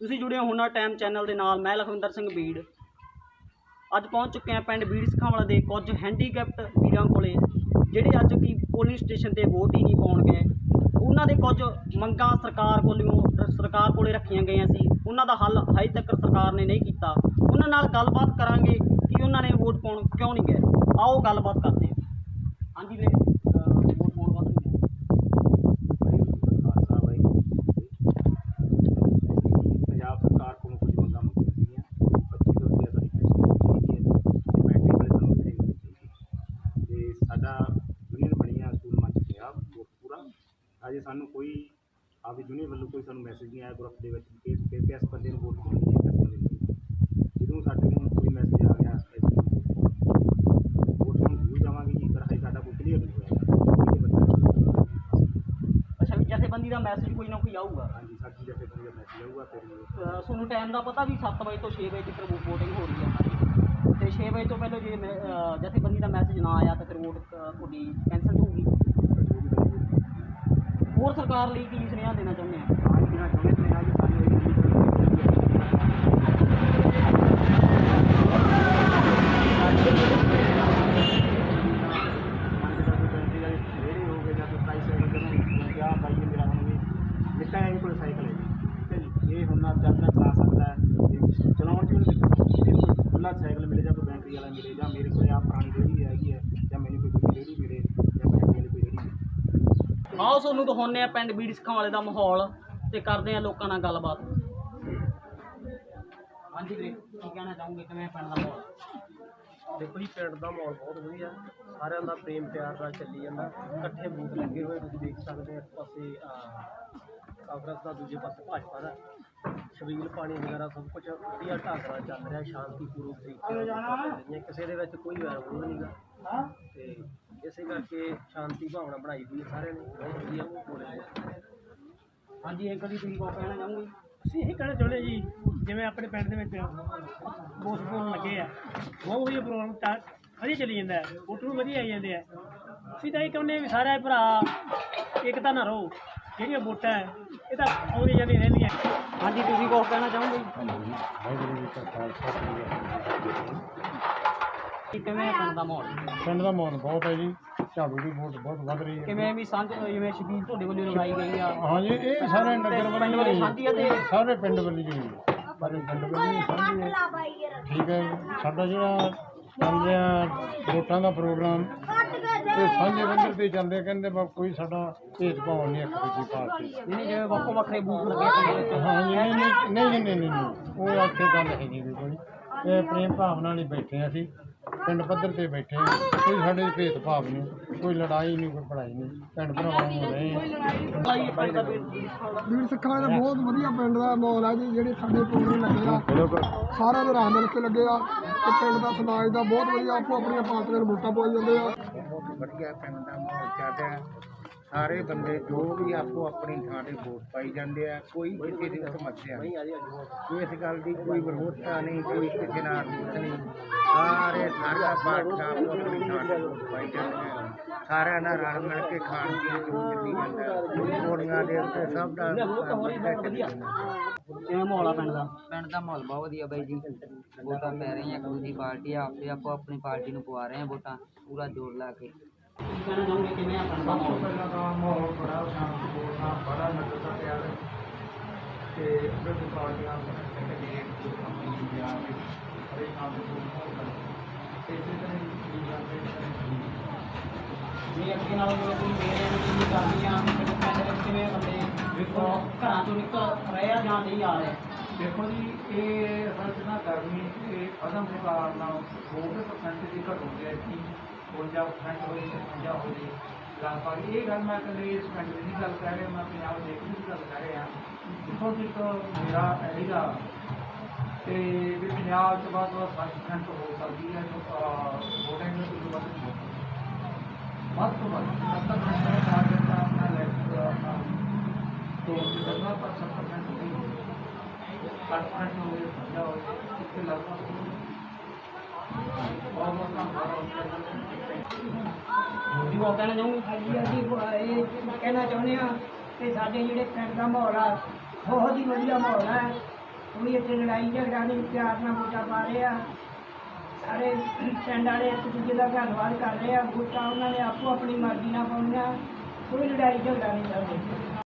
ਤੁਸੀਂ ਜੁੜੇ ਹੋ ਨਾ ਟਾਈਮ ਚੈਨਲ ਦੇ ਨਾਲ, ਮੈਂ ਲਖਵਿੰਦਰ ਸਿੰਘ ਬੀੜ। ਅੱਜ ਪਹੁੰਚ ਚੁੱਕੇ ਹਾਂ ਪਿੰਡ ਬੀੜ ਸਖਾਵਾਲਾ ਦੇ ਕੁਝ ਹੈਂਡੀਕੈਪਟ ਵੀਰਾਂ ਕੋਲੇ, ਜਿਹੜੇ ਅੱਜ ਕੀ ਪੋਲਿੰਗ ਸਟੇਸ਼ਨ ਤੇ ਵੋਟ ਹੀ ਨਹੀਂ ਪਾਉਣ ਗਏ। ਉਹਨਾਂ ਦੇ ਕੁਝ ਮੰਗਾਂ ਸਰਕਾਰ ਕੋਲੋਂ, ਸਰਕਾਰ ਕੋਲੇ ਰੱਖੀਆਂ ਗਈਆਂ ਸੀ। ਉਹਨਾਂ ਦਾ ਹੱਲ ਹਜੇ ਤੱਕ ਸਰਕਾਰ ਨੇ ਨਹੀਂ ਕੀਤਾ। ਉਹਨਾਂ ਨਾਲ ਗੱਲਬਾਤ ਕਰਾਂਗੇ ਕਿ ਉਹਨਾਂ ਨੇ ਵੋਟ ਪਾਉਣ ਕਿਉਂ ਨਹੀਂ ਗਏ। ਆਓ ਗੱਲਬਾਤ ਕਰਦੇ ਹਾਂ। ਹਾਂਜੀ ਵੀਰੇ ਅਹ ਵੋਟ ਪਾਉਣ ਵਾਸਤੇ ਨਹੀਂ ਗਏ ਖਾਲਸਾ ਬਾਈ ਪੰਜਾਬ ਸਰਕਾਰ ਕੋਲੋਂ ਕੁਝ ਮੰਗਾਂ ਮੰਗੀਆਂ ਸੀਗੀਆਂ 25 ਰੁਪਏ ਸਾਡੀ ਪੈਨਸ਼ਨ ਚਾਹੀਦੀ ਹੈ ਤੇ ਬੈਟਰੀ ਵਾਲੇ ਸਾਨੂੰ ਫ੍ਰੀ ਮਿਲਣੀ ਚਾਹੀਦੀ ਤੇ ਸਾਡਾ ਯੂਨੀਅਨ ਬਣੀ ਆ ਸਕੂਲ ਮੰਚ ਗਿਆ ਵੋਟ ਪੂਰਾ ਅਜੇ ਸਾਨੂੰ ਕੋਈ ਆਪਦੀ ਯੂਨੀਅਨ ਵੱਲੋਂ ਕੋਈ ਸਾਨੂੰ ਮੈਸੇਜ ਨਹੀਂ ਆਇਆ ਗਰੁੱਪ ਦੇ ਵਿੱਚ ਕਿ ਕਿ ਕਿਸ ਬੰਦੇ ਨੂੰ ਵੋਟ ਪਾਉਣੀ ਹੈ ਕਿਸ ਬੰਦੇ ਨੂੰ ਜਦੋਂ ਸਾਡੇ ਨੂੰ ਕੋਈ ਮੈਸੇਜ ਆ ਗਿਆ ਵੋਟ ਨੂੰ ਜ਼ਰੂਰ ਜਾਵਾਂਗੇ ਜੀ ਪਰ ਹਜੇ ਸਾਡਾ ਕੋਈ ਕਲੀਅਰ ਨਹੀਂ ਹੋਇਆ। ਅੱਛਾ ਜਥੇਬੰਦੀ ਦਾ ਮੈਸੇਜ ਕੋਈ ਨਾ ਕੋਈ ਆਊਗਾ। ਹਾਂਜੀ ਸਾਡੀ ਜੈਸੇ ਕੋਈ ਮੈਸੇਜ ਆਊਗਾ ਫਿਰ ਤੁਹਾਨੂੰ ਟਾਈਮ ਦਾ ਪਤਾ ਵੀ 7 ਵਜੇ ਤੋਂ 6 ਵਜੇ ਤੱਕ ਵੋਟਿੰਗ ਹੋ ਰਹੀ ਹੈ। ਤੇ 6 ਵਜੇ ਤੋਂ ਪਹਿਲਾਂ ਜੇ ਜਥੇਬੰਦੀ ਦਾ ਮੈਸੇਜ ਨਾ ਆਇਆ ਤਾਂ ਫਿਰ ਵੋਟ ਤੁਹਾਡੀ ਹੋਊਗੀ ਹੋਰ ਸਰਕਾਰ ਲਈ ਕੀ ਸੁਨੇਹਾ ਦੇਣਾ ਚਾਹੁੰਦੇ ਆ? ਇਹ ਹੁਣ ਨਾ ਚੱਲਣਾ ਚਲਾ ਸਕਦਾ ਹੈ ਚਲਾਉਣ ਚ ਵੀ ਖੁੱਲਾ ਸਾਈਕਲ ਮਿਲੇ ਜਾਂ, ਕੋਈ ਬੈਟਰੀ ਵਾਲਾ ਮਿਲੇ ਜਾਂ ਮੇਰੇ ਕੋਲ ਆ ਪੁਰਾਣੀ ਜਿਹੜੀ ਹੈਗੀ ਹੈ, ਜਾਂ ਮੈਨੂੰ ਕੋਈ ਦੂਜੀ ਰੇਹੜੀ ਮਿਲੇ ਜਾਂ ਬੈਟਰੀ ਵਾਲੀ ਕੋਈ ਰੇਹੜੀ ਮਿਲੇ ਆਓ ਤੁਹਾਨੂੰ ਦਿਖਾਉਂਦੇ ਆ ਪਿੰਡ ਬੀੜੀ ਸਿੱਖਾਂ ਵਾਲੇ ਦਾ ਮਾਹੌਲ ਤੇ ਕਰਦੇ ਆ ਲੋਕਾਂ ਨਾਲ ਗੱਲਬਾਤ। ਹਾਂਜੀ ਵੀਰੇ, ਕੀ ਕਹਿਣਾ ਚਾਹੋਗੇ? ਕਿਵੇਂ ਪਿੰਡ ਦਾ ਮਾਹੌਲ? ਦੇਖੋ ਜੀ, ਪਿੰਡ ਦਾ ਮਾਹੌਲ ਬਹੁਤ ਵਧੀਆ ਸਾਰਿਆਂ ਦਾ ਪ੍ਰੇਮ ਪਿਆਰ ਨਾਲ ਚੱਲੀ ਜਾਂਦਾ। ਇਕੱਠੇ ਬੂਥ ਲੱਗੇ ਹੋਏ ਤੁਸੀਂ ਦੇਖ ਸਕਦੇ ਹੋ, ਇੱਕ ਪਾਸੇ ਕਾਂਗਰਸ ਦਾ, ਦੂਜੇ ਪਾਸੇ ਭਾਜਪਾ ਦਾ। ਛਬੀਲ ਪਾਣੀ ਵਗੈਰਾ ਸਭ ਕੁਝ ਵਧੀਆ ਢੰਗ ਨਾਲ ਚੱਲ ਰਿਹਾ ਸ਼ਾਂਤੀਪੂਰਵਕ ਤਰੀਕੇ ਨਾਲ ਵੋਟਾਂ ਕਿਸੇ ਦੇ ਵਿੱਚ ਕੋਈ ਵੈਰ ਵਿਰੋਧ ਨਹੀਂਗਾ ਕਰਕੇ ਸ਼ਾਂਤੀ ਭਾਵਨਾ ਬਣਾਈ ਹੋਈ ਹੈ ਸਾਰਿਆਂ ਨੇ। ਬਹੁਤ ਵਧੀਆ ਬੋਲੇ ਹਾਂਜੀ ਇੱਕ ਦੀ ਤੁਸੀਂ ਕੋ ਕਹਿਣਾ ਚਾਹੋਗੇ? ਅਸੀਂ ਇਹ ਕਹਿਣਾ ਚਾਹੁੰਦੇ ਜੀ ਜਿਵੇਂ ਆਪਣੇ ਪਿੰਡ ਦੇ ਵਿੱਚ ਵੋਟ ਪਾਉਣ ਲੱਗੇ ਆ ਬਹੁਤ ਵਧੀਆ ਪ੍ਰੋਗਰਾਮ ਤਾਂ ਵਧੀਆ ਚੱਲੀ ਜਾਂਦਾ ਹੈ ਨੂੰ ਵਧੀਆ ਆਈ ਜਾਂਦੇ ਆ। ਅਸੀਂ ਤਾਂ ਇਹ ਕਹਿੰਦੇ ਵੀ ਸਾਰੇ ਭਰਾ ਇੱਕ ਤਾਂ ਨਾ ਰਹੋ ਜਿਹੜੀਆਂ ਵੋਟਾਂ ਹੈ ਇਹ ਤਾਂ ਆਉਂਦੀਆਂ ਜਾਂਦੀਆਂ ਰਹਿੰਦੀਆਂ। ਹਾਂਜੀ ਤੁਸੀਂ ਕੋ ਕਹਿਣਾ ਚਾਹੋਗੇ? ਕਿ ਕਿਵੇਂ ਪਿੰਡ ਦਾ ਮਾਹੌਲ? ਪਿੰਡ ਦਾ ਮਾਹੌਲ ਬਹੁਤ ਹੈ ਜੀ। ਝਾੜੂ ਦੀ ਵੋਟ ਬਹੁਤ ਵੱਧ ਰਹੀ ਹੈ। ਕਿਵੇਂ ਵੀ ਸਾਂਝ ਜਿਵੇਂ ਸ਼ਬੀਲ ਤੁਹਾਡੇ ਵੱਲੋਂ ਲਗਾਈ ਗਈ ਆ। ਹਾਂਜੀ ਇਹ ਸਾਰੇ ਨਗਰ ਪਿੰਡ ਵਾਲੇ ਸਾਂਝੀ ਆ ਤੇ ਸਾਰੇ ਪਿੰਡ ਵੱਲ ਜੀ ਸਾਰੇ ਪਿੰਡ ਵੱਲ ਸਾਂਝੀ ਹੈ ਠੀਕ ਹੈ ਸਾਡਾ ਜਿਹੜਾ ਚੱਲ ਰਿਹਾ ਵੋਟਾਂ ਦਾ ਪ੍ਰੋਗਰਾਮ ਤੇ ਸਾਂਝੇ ਬੰਦਰ ਤੇ ਚੱਲਦੇ ਕਹਿੰਦੇ ਬਾ ਕੋਈ ਸਾਡਾ ਭੇਦਭਾਵ ਨਹੀਂ ਇੱਕ ਦੂਜੀ ਪਾਰਟੀ ਦਾ। ਨਹੀਂ ਜਿਵੇਂ ਵੱਖੋ ਵੱਖਰੇ ਬੂਥ ਲੱਗੇ ਪਿੰਡ ਵਿੱਚ। ਹਾਂਜੀ ਨਹੀਂ ਨਹੀਂ ਨਹੀਂ ਨਹੀਂ ਨਹੀਂ ਨਹੀਂ ਉਹ ਆਖੇ ਗੱਲ ਹੈ ਜੀ ਕੋਈ। ਇਹ ਪ੍ਰੇਮ ਭਾਵਨਾ ਨਾਲ ਹੀ ਬੈਠੇ ਹਾਂ ਅਸੀਂ। ਪਿੰਡ ਪੱਧਰ ਤੇ ਬੈਠੇ ਹਾਂ ਕੋਈ ਸਾਡੇ 'ਚ ਭੇਦਭਾਵ ਨਹੀਂ ਕੋਈ ਲੜਾਈ ਨਹੀਂ ਕੋਈ ਪੜਾਈ ਨਹੀਂ। ਪਿੰਡ ਭਰਾਵਾਂ ਨੂੰ ਰਹੇ ਹਾਂ ਲਾਈ ਪਿੰਡ ਦਾ ਬੀੜ ਸਿੱਖਾਂ ਦਾ। ਵੀਰ ਸਿੱਖਾਂ ਦਾ ਬਹੁਤ ਵਧੀਆ ਪਿੰਡ ਦਾ ਮਾਹੌਲ ਹੈ ਜੀ ਜਿਹੜੇ ਸਾਡੇ ਪ੍ਰੋਗਰਾਮ ਲੱਗੇ ਆ। ਸਾਰਿਆਂ ਦੇ ਰਲ ਮਿਲ ਕੇ ਲੱਗੇ ਆ। ਤੇ ਪਿੰਡ ਦਾ ਸਮਾਜ ਦਾ ਬਹੁਤ ਵਧੀਆ ਆਪੋ ਆਪਣੀਆਂ ਪਾਰਟੀਆਂ ਨੂੰ ਵੋਟਾਂ ਪਾਈ ਜਾਂਦੇ ਆ। ਬਹੁਤ ਵਧੀਆ ਪਿੰਡ ਦਾ ਮਾਹੌਲ ਚੱਲ ਰਿਹਾ। ਹੈ। ਸਾਰੇ ਬੰਦੇ ਜੋ ਵੀ ਆਪੋ ਆਪਣੀ ਥਾਂ ਤੇ ਵੋਟ ਪਾਈ ਜਾਂਦੇ ਆ ਕੋਈ ਕਿਸੇ ਦੀ ਸਮੱਸਿਆ ਨਹੀਂ। ਇਸ ਗੱਲ ਦੀ ਕੋਈ ਵਿਰੋਧਤਾ ਨਹੀਂ ਕੋਈ ਕਿਸੇ ਨਾਲ ਰੂਸ ਨਹੀਂ। ਸਾਰੇ ਸਾਰੀਆਂ ਪਾਰਟੀਆਂ ਆਪੋ ਆਪਣੀ ਥਾਂ ਤੇ ਵੋਟ ਪਾਈ ਜਾਂਦੀਆਂ ਸਾਰਿਆਂ ਨਾਲ ਰਲ ਮਿਲ ਕੇ ਖਾਣ ਪੀਣ ਜੋ ਚੱਲੀ ਜਾਂਦਾ ਗੋਲੀਆਂ ਦੇ ਉੱਤੇ ਸਭ ਦਾ ਜਾਂਦਾ ਕਿਵੇਂ ਮਾਹੌਲ ਆ ਪਿੰਡ ਦਾ? ਪਿੰਡ ਦਾ ਮਾਹੌਲ ਬਹੁਤ ਵਧੀਆ ਬਾਈ ਜੀ। ਵੋਟਾਂ ਪੈ ਰਹੀਆਂ ਇੱਕ ਦੂਜੀ ਪਾਰਟੀ ਆ, ਆਪੇ ਆਪੋ ਆਪਣੀ ਪਾਰਟੀ ਨੂੰ ਪਵਾ ਰਹੇ ਆ ਵੋਟਾਂ ਪੂਰਾ ਜ਼ੋਰ ਲਾ ਕੇ। ਕੀ ਕਹਿਣਾ ਚਾਹੋਗੇ ਕਿਵੇਂ ਆ ਪਿੰਡ ਦਾ ਮਾਹੌਲ ਪਹਿਲਾਂ ਤਾਂ ਮਾਹੌਲ ਬੜਾ ਸ਼ਾਂਤੀਪੂਰਨ ਆ ਬੜਾ ਨਜ਼ਰ ਦਾ ਪਿਆਰ ਹੈ ਤੇ ਵਿਰੋਧੀ ਪਾਰਟੀਆਂ ਕਹਿੰਦੇ ਨੇ ਕਿ ਕੰਮ ਨਹੀਂ ਆ ਵੀ ਹਰੇ ਕੰਮ ਨੂੰ ਮਾਹੌਲ ਤੇ ਇਸੇ ਤਰ੍ਹਾਂ ਹੀ ਚੀਜ਼ਾਂ ਤੇ ਵੀ ਅੱਗੇ ਨਾਲੋਂ ਜਿਵੇਂ ਤੁਸੀਂ ਮੇਰੇ ਨੂੰ ਕਿੰਨੀ ਕਰਦੀਆਂ ਪਿੰਡ ਵਿੱਚ ਕਿਵੇਂ ਬੰਦੇ ਵੇਖੋ ਘਰਾਂ ਤੋਂ ਨਿਕਲ ਰਹੇ ਆ ਜਾਂ ਨਹੀਂ ਆ ਰਹੇ ਦੇਖੋ ਜੀ ਇਹ ਅਸਲ 'ਚ ਨਾ ਗਰਮੀ ਇਹ ਅਦਮ ਮੁਕਾਬਲਾ ਨਾਲ 2% ਦੀ ਘਟ ਹੋ ਗਿਆ ਕਿ 52% ਹੋਈ 56 ਹੋ ਗਈ ਇਹ ਗੱਲ ਮੈਂ ਕਦੇ ਇਸ ਪਿੰਡ ਦੀ ਨਹੀਂ ਗੱਲ ਕਹਿ ਰਿਹਾ, ਮੈਂ ਪੰਜਾਬ ਦੇ ਦੀ ਗੱਲ ਕਰ ਰਿਹਾ। ਜਿੱਥੋਂ ਤੱਕ ਮੇਰਾ ਆਈਡੀਆ ਤੇ ਵੀ ਪੰਜਾਬ 'ਚ ਵੱਧ ਤੋਂ ਵੱਧ 60% ਹੋ ਸਕਦੀ ਹੈ, ਜੋ ਵੋਟਿੰਗ ਨੂੰ ਤੋਂ ਵੱਧ ਨਹੀਂ ਤੋਂ ਵੱਧ 70% ਦਾ ਟਾਰਗੇਟ ਦਾ ਆਪਣਾ ਲੈ ਆਪਣਾ। ਤੋਂ ਜਿੰਨਾ ਪਰ 70% ਹੋ ਗਈ। ਘੱਟ ਘੱਟ ਹੋ ਗਏ ਸਮਝਾ ਹੋ ਗਏ। ਇੱਥੇ ਲਗਭਗ ਧੰਨਵਾਦ ਤੁਸੀਂ ਕਹਿਣਾ ਚਾਹੋਗੇ ਹਾਂਜੀ ਅਸੀਂ ਇਹ ਕਹਿਣਾ ਚਾਹੁੰਦੇ ਹਾਂ ਕਿ ਸਾਡੇ ਜਿਹੜੇ ਪਿੰਡ ਦਾ ਮਾਹੌਲ ਆ, ਬਹੁਤ ਹੀ ਵਧੀਆ ਮਾਹੌਲ ਹੈ ਕੋਈ ਇੱਥੇ ਲੜਾਈ ਝਗੜਾ ਨਹੀਂ, ਪਿਆਰ ਨਾਲ ਵੋਟਾਂ ਪਾ ਰਹੇ ਆ। ਸਾਰੇ ਪਿੰਡ ਵਾਲੇ ਇੱਕ ਦੂਜੇ ਦਾ ਧੰਨਵਾਦ ਕਰ ਰਹੇ ਆ। ਵੋਟਾਂ ਉਹਨਾਂ ਨੇ ਆਪੋ ਆਪਣੀ ਮਰਜ਼ੀ ਨਾਲ ਪਾਉਣੀਆਂ, ਕੋਈ ਲੜਾਈ ਝਗੜਾ ਨਹੀਂ ਚਾਹੁੰਦੇ